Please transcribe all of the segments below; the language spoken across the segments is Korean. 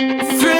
Three.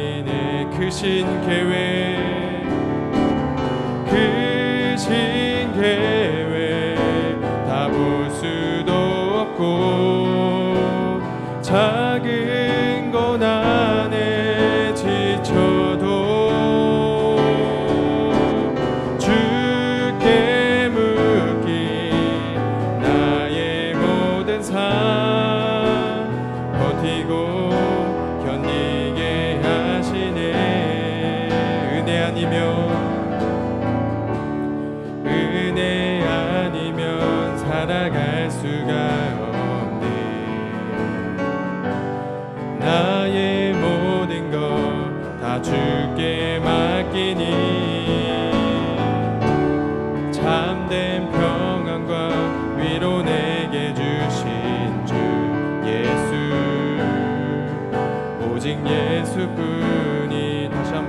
네 크신 계획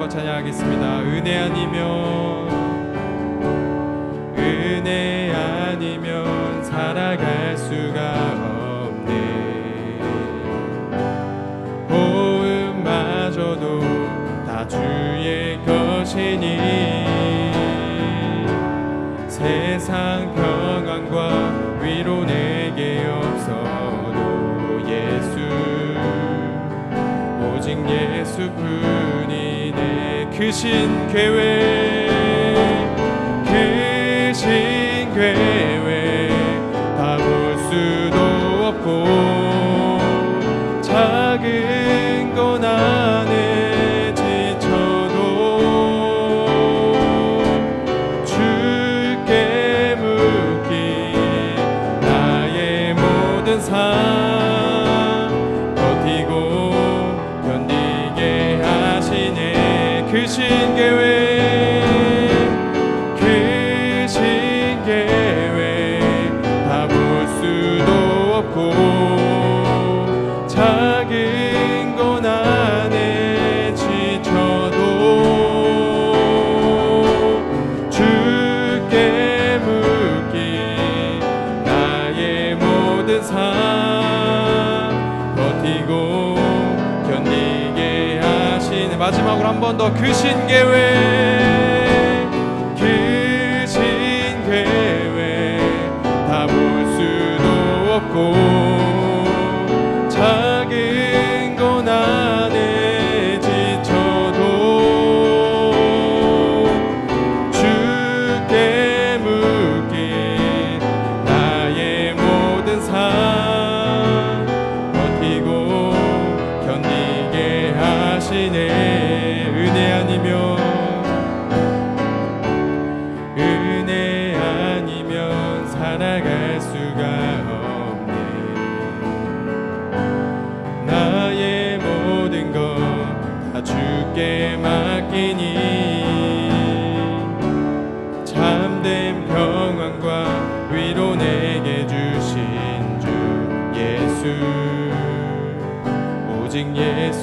한번 찬양하겠습니다. 은혜 아니면 은혜 아니면 살아갈 수가 없네. 호흡마저도 다 주의 것이니 세상 평안과 위로 내게 없어도 예수 오직 예수 뿐 크신 계획 한 번더 크신 계획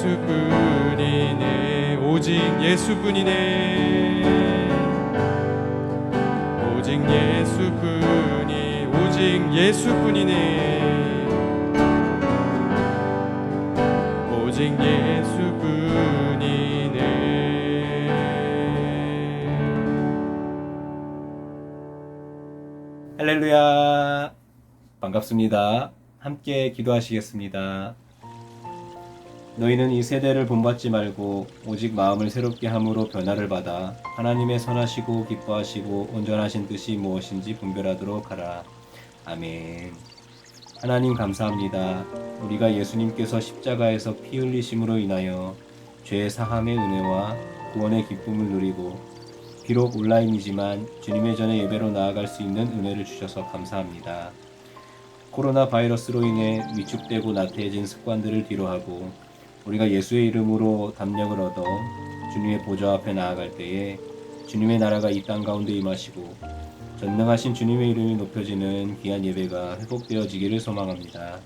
예수뿐이네 오직 예수뿐이네 오직 예수뿐이 오직 예수뿐이네 오직 예수뿐이네 할렐루야. 반갑습니다. 함께 기도하시겠습니다. 너희는 이 세대를 본받지 말고 오직 마음을 새롭게 함으로 변화를 받아 하나님의 선하시고 기뻐하시고 온전하신 뜻이 무엇인지 분별하도록 하라. 아멘. 하나님 감사합니다. 우리가 예수님께서 십자가에서 피 흘리심으로 인하여 죄 사함의 은혜와 구원의 기쁨을 누리고 비록 온라인이지만 주님의 전에 예배로 나아갈 수 있는 은혜를 주셔서 감사합니다. 코로나 바이러스로 인해 위축되고 나태해진 습관들을 뒤로하고 우리가 예수의 이름으로 담력을 얻어 주님의 보좌 앞에 나아갈 때에 주님의 나라가 이 땅 가운데 임하시고 전능하신 주님의 이름이 높여지는 귀한 예배가 회복되어지기를 소망합니다.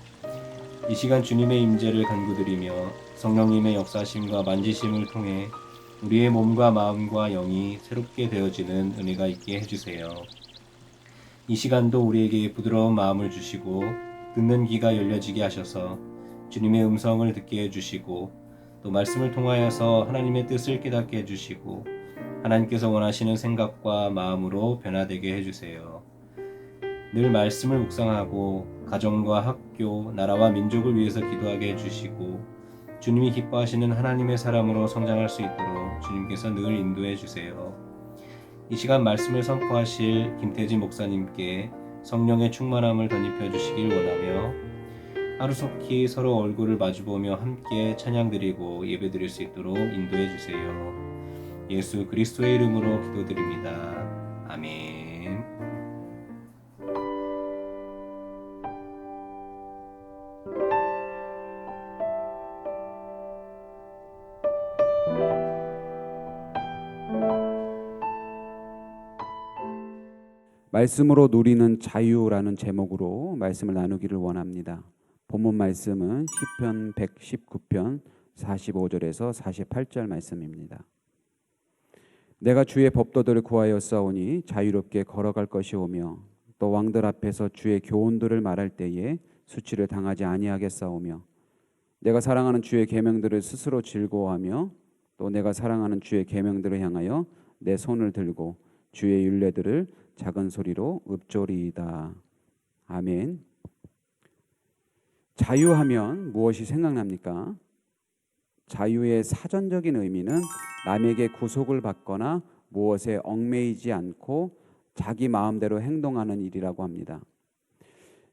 이 시간 주님의 임재를 간구드리며 성령님의 역사심과 만지심을 통해 우리의 몸과 마음과 영이 새롭게 되어지는 은혜가 있게 해주세요. 이 시간도 우리에게 부드러운 마음을 주시고 듣는 귀가 열려지게 하셔서 주님의 음성을 듣게 해주시고 또 말씀을 통하여서 하나님의 뜻을 깨닫게 해주시고 하나님께서 원하시는 생각과 마음으로 변화되게 해주세요. 늘 말씀을 묵상하고 가정과 학교, 나라와 민족을 위해서 기도하게 해주시고 주님이 기뻐하시는 하나님의 사람으로 성장할 수 있도록 주님께서 늘 인도해 주세요. 이 시간 말씀을 선포하실 김태진 목사님께 성령의 충만함을 덧입혀 주시길 원하며 하루속히 서로 얼굴을 마주보며 함께 찬양드리고 예배드릴 수 있도록 인도해 주세요. 예수 그리스도의 이름으로 기도드립니다. 아멘. 말씀으로 누리는 자유라는 제목으로 말씀을 나누기를 원합니다. 본문 말씀은 시편 119편 45절에서 48절 말씀입니다. 내가 주의 법도들을 구하여 싸우니 자유롭게 걸어갈 것이오며 또 왕들 앞에서 주의 교훈들을 말할 때에 수치를 당하지 아니하겠사오며 내가 사랑하는 주의 계명들을 스스로 즐거워하며 또 내가 사랑하는 주의 계명들을 향하여 내 손을 들고 주의 율례들을 작은 소리로 읊조리이다. 아멘. 자유하면 무엇이 생각납니까? 자유의 사전적인 의미는 남에게 구속을 받거나 무엇에 얽매이지 않고 자기 마음대로 행동하는 일이라고 합니다.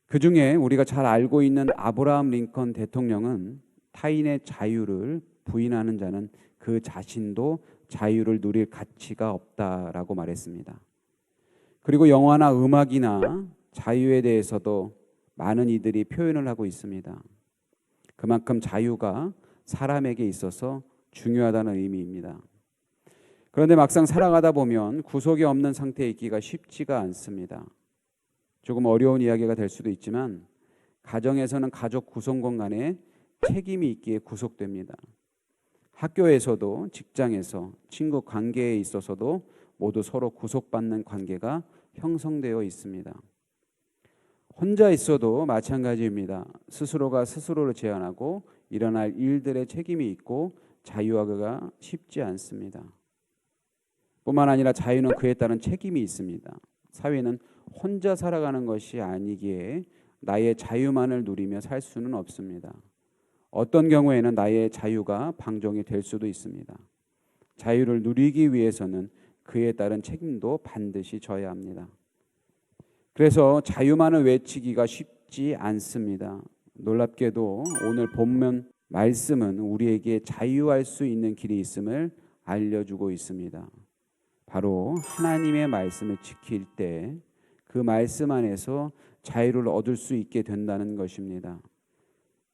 그 중에 우리가 잘 알고 있는 아브라함 링컨 대통령은 타인의 자유를 부인하는 자는 그 자신도 자유를 누릴 가치가 없다라고 말했습니다. 그리고 영화나 음악이나 자유에 대해서도 많은 이들이 표현을 하고 있습니다. 그만큼 자유가 사람에게 있어서 중요하다는 의미입니다. 그런데 막상 살아가다 보면 구속이 없는 상태에 있기가 쉽지가 않습니다. 조금 어려운 이야기가 될 수도 있지만 가정에서는 가족 구성원 간에 책임이 있기에 구속됩니다. 학교에서도 직장에서 친구 관계에 있어서도 모두 서로 구속받는 관계가 형성되어 있습니다. 혼자 있어도 마찬가지입니다. 스스로가 스스로를 제한하고 일어날 일들의 책임이 있고 자유하기가 쉽지 않습니다. 뿐만 아니라 자유는 그에 따른 책임이 있습니다. 사회는 혼자 살아가는 것이 아니기에 나의 자유만을 누리며 살 수는 없습니다. 어떤 경우에는 나의 자유가 방종이 될 수도 있습니다. 자유를 누리기 위해서는 그에 따른 책임도 반드시 져야 합니다. 그래서 자유만을 외치기가 쉽지 않습니다. 놀랍게도 오늘 본문 말씀은 우리에게 자유할 수 있는 길이 있음을 알려주고 있습니다. 바로 하나님의 말씀을 지킬 때 그 말씀 안에서 자유를 얻을 수 있게 된다는 것입니다.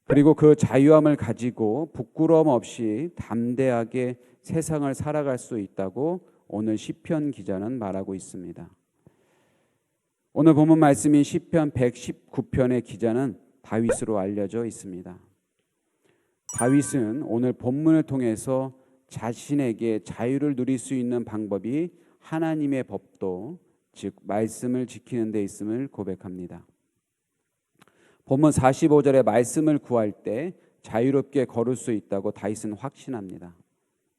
그리고 그 자유함을 가지고 부끄러움 없이 담대하게 세상을 살아갈 수 있다고 오늘 시편 기자는 말하고 있습니다. 오늘 본문 말씀인 시편 119편의 기자는 다윗으로 알려져 있습니다. 다윗은 오늘 본문을 통해서 자신에게 자유를 누릴 수 있는 방법이 하나님의 법도 즉 말씀을 지키는 데 있음을 고백합니다. 본문 45절에 말씀을 구할 때 자유롭게 걸을 수 있다고 다윗은 확신합니다.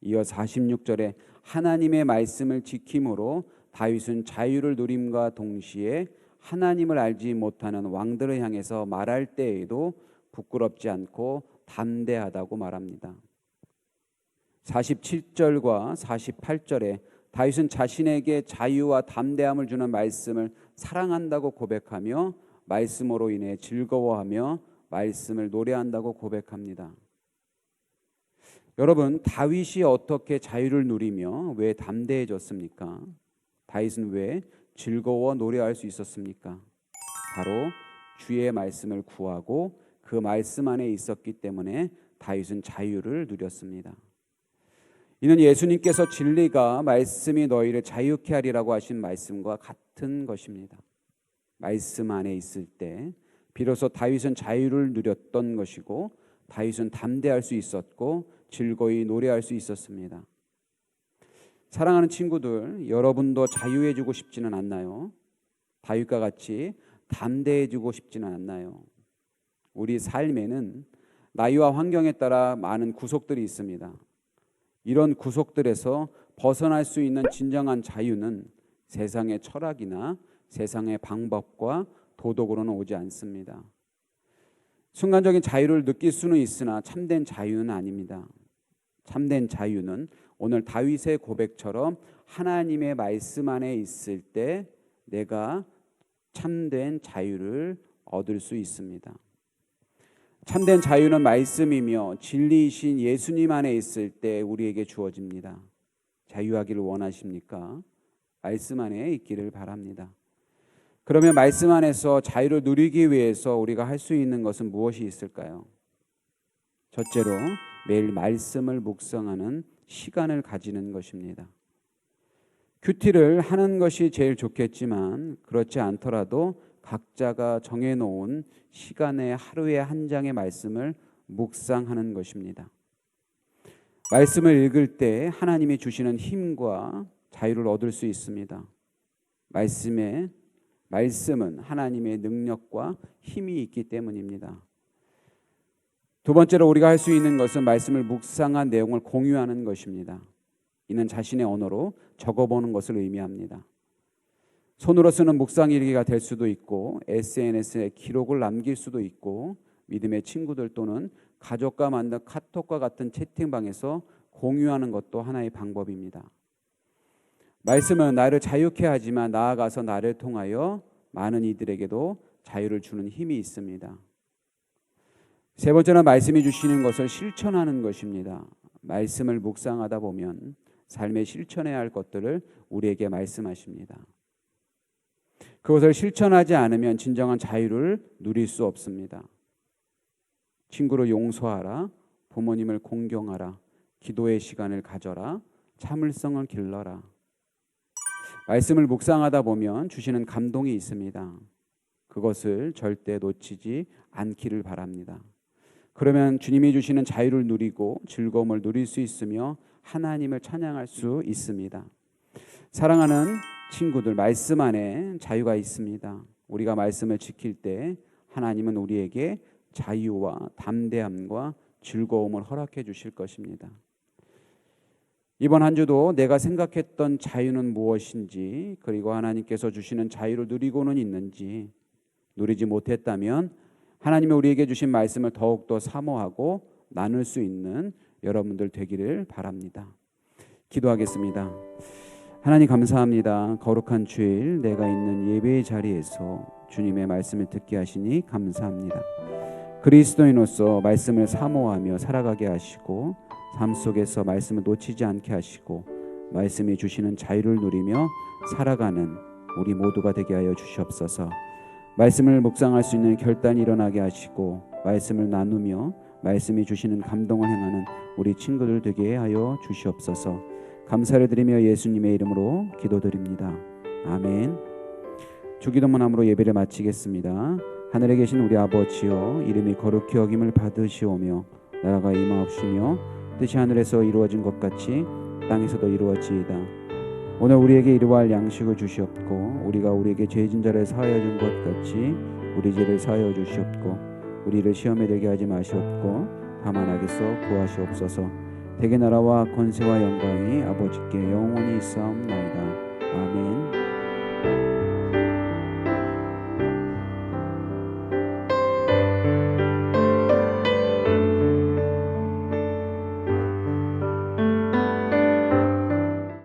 이어 46절에 하나님의 말씀을 지킴으로 다윗은 자유를 누림과 동시에 하나님을 알지 못하는 왕들을 향해서 말할 때에도 부끄럽지 않고 담대하다고 말합니다. 47절과 48절에 다윗은 자신에게 자유와 담대함을 주는 말씀을 사랑한다고 고백하며 말씀으로 인해 즐거워하며 말씀을 노래한다고 고백합니다. 여러분, 다윗이 어떻게 자유를 누리며 왜 담대해졌습니까? 다윗은 왜 즐거워 노래할 수 있었습니까? 바로 주의 말씀을 구하고 그 말씀 안에 있었기 때문에 다윗은 자유를 누렸습니다. 이는 예수님께서 진리가 말씀이 너희를 자유케 하리라고 하신 말씀과 같은 것입니다. 말씀 안에 있을 때 비로소 다윗은 자유를 누렸던 것이고 다윗은 담대할 수 있었고 즐거이 노래할 수 있었습니다. 사랑하는 친구들, 여러분도 자유해지고 싶지는 않나요? 다윗과 같이 담대해지고 싶지는 않나요? 우리 삶에는 나이와 환경에 따라 많은 구속들이 있습니다. 이런 구속들에서 벗어날 수 있는 진정한 자유는 세상의 철학이나 세상의 방법과 도덕으로는 오지 않습니다. 순간적인 자유를 느낄 수는 있으나 참된 자유는 아닙니다. 참된 자유는 오늘 다윗의 고백처럼 하나님의 말씀 안에 있을 때 내가 참된 자유를 얻을 수 있습니다. 참된 자유는 말씀이며 진리이신 예수님 안에 있을 때 우리에게 주어집니다. 자유하기를 원하십니까? 말씀 안에 있기를 바랍니다. 그러면 말씀 안에서 자유를 누리기 위해서 우리가 할 수 있는 것은 무엇이 있을까요? 첫째로 매일 말씀을 묵상하는 시간을 가지는 것입니다. 큐티를 하는 것이 제일 좋겠지만 그렇지 않더라도 각자가 정해놓은 시간에 하루에 한 장의 말씀을 묵상하는 것입니다. 말씀을 읽을 때 하나님이 주시는 힘과 자유를 얻을 수 있습니다. 말씀에 말씀은 하나님의 능력과 힘이 있기 때문입니다. 두 번째로 우리가 할 수 있는 것은 말씀을 묵상한 내용을 공유하는 것입니다. 이는 자신의 언어로 적어보는 것을 의미합니다. 손으로 쓰는 묵상 일기가 될 수도 있고 SNS에 기록을 남길 수도 있고 믿음의 친구들 또는 가족과 만든 카톡과 같은 채팅방에서 공유하는 것도 하나의 방법입니다. 말씀은 나를 자유케 하지만 나아가서 나를 통하여 많은 이들에게도 자유를 주는 힘이 있습니다. 세 번째는 말씀이 주시는 것을 실천하는 것입니다. 말씀을 묵상하다 보면 삶에 실천해야 할 것들을 우리에게 말씀하십니다. 그것을 실천하지 않으면 진정한 자유를 누릴 수 없습니다. 친구를 용서하라, 부모님을 공경하라, 기도의 시간을 가져라, 참을성을 길러라. 말씀을 묵상하다 보면 주시는 감동이 있습니다. 그것을 절대 놓치지 않기를 바랍니다. 그러면 주님이 주시는 자유를 누리고 즐거움을 누릴 수 있으며 하나님을 찬양할 수 있습니다. 사랑하는 친구들, 말씀 안에 자유가 있습니다. 우리가 말씀을 지킬 때 하나님은 우리에게 자유와 담대함과 즐거움을 허락해 주실 것입니다. 이번 한 주도 내가 생각했던 자유는 무엇인지 그리고 하나님께서 주시는 자유를 누리고는 있는지 누리지 못했다면 하나님이 우리에게 주신 말씀을 더욱더 사모하고 나눌 수 있는 여러분들 되기를 바랍니다. 기도하겠습니다. 하나님 감사합니다. 거룩한 주일 내가 있는 예배의 자리에서 주님의 말씀을 듣게 하시니 감사합니다. 그리스도인으로서 말씀을 사모하며 살아가게 하시고 삶 속에서 말씀을 놓치지 않게 하시고 말씀이 주시는 자유를 누리며 살아가는 우리 모두가 되게 하여 주시옵소서. 말씀을 묵상할 수 있는 결단이 일어나게 하시고 말씀을 나누며 말씀이 주시는 감동을 행하는 우리 친구들 되게 하여 주시옵소서. 감사를 드리며 예수님의 이름으로 기도드립니다. 아멘. 주기도문함으로 예배를 마치겠습니다. 하늘에 계신 우리 아버지여 이름이 거룩히 여김을 받으시오며 나라가 임하옵시며 뜻이 하늘에서 이루어진 것 같이 땅에서도 이루어지이다. 오늘 우리에게 이루어할 양식을 주시옵고 우리가 우리에게 죄진 자를 사하여 준 것 같이 우리 죄를 사하여 주시옵고 우리를 시험에 들게 하지 마시옵고 다만 악에서 구하시옵소서. 대개 나라와 권세와 영광이 아버지께 영원히 있사옵나이다. 아멘.